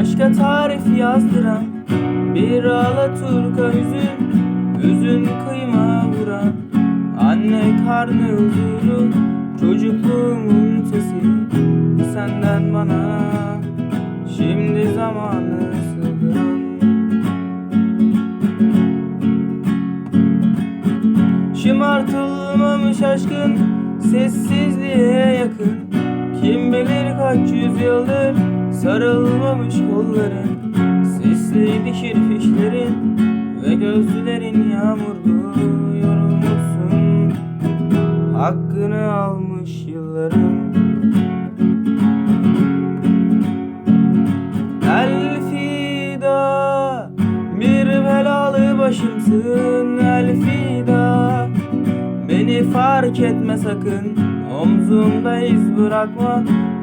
aşka tarif yazdıran Bir Alaturka hüzün Hüzün kıyma vuran Anne karnı huzuru Çocukluğumun sesi Senden bana Şimdi zamanı sığdıran. Şımartılmamış aşkın Sessizliğe yakın Kim bilir kaç yüzyıldır Sarılmamış kolların Sisliydi kirpişlerin Ve gözlerin yağmurlu Yorulmuşsun. Hakkını almış yılların. Elfida Bir belalı başımsın. Elfida Beni fark etme sakın. Omzumda iz bırakma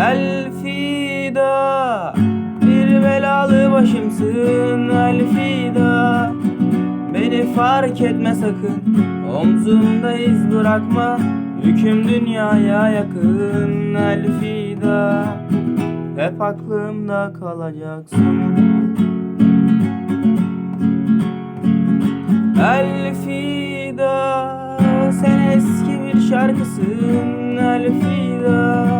Elfida Bir belalı başımsın. Elfida Beni fark etme sakın. Omzumda iz bırakma Yüküm dünyaya yakın. Elfida Hep aklımda kalacaksın Elfida Sen eski bir şarkısın. Elfida